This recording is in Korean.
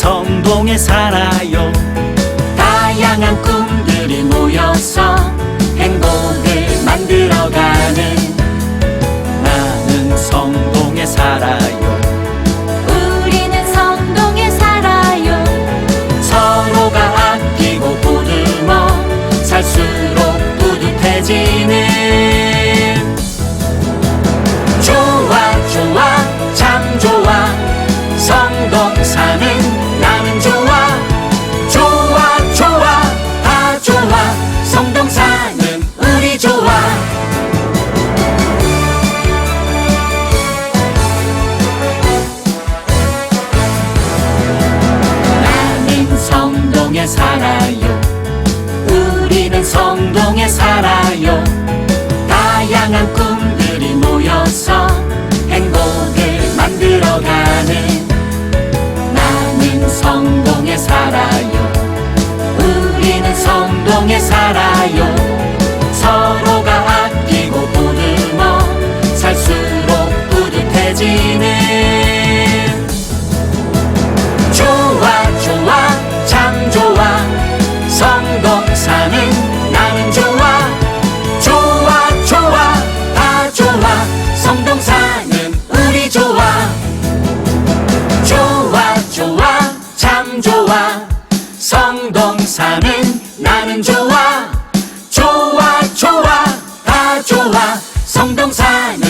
성동에 살아요. 다양한 꿈들이 모여서 성동에 살아요. 우리는 성동에 살아요. 다양한 꿈들이 모여서 행복을 만들어가는 나는 성동에 살아요. 우리는 성동에 살아요. 서로가 아끼고 보듬어 살수록 뿌듯해지는 성동사는 나는 좋아. 좋아 좋아 다 좋아. 성동사는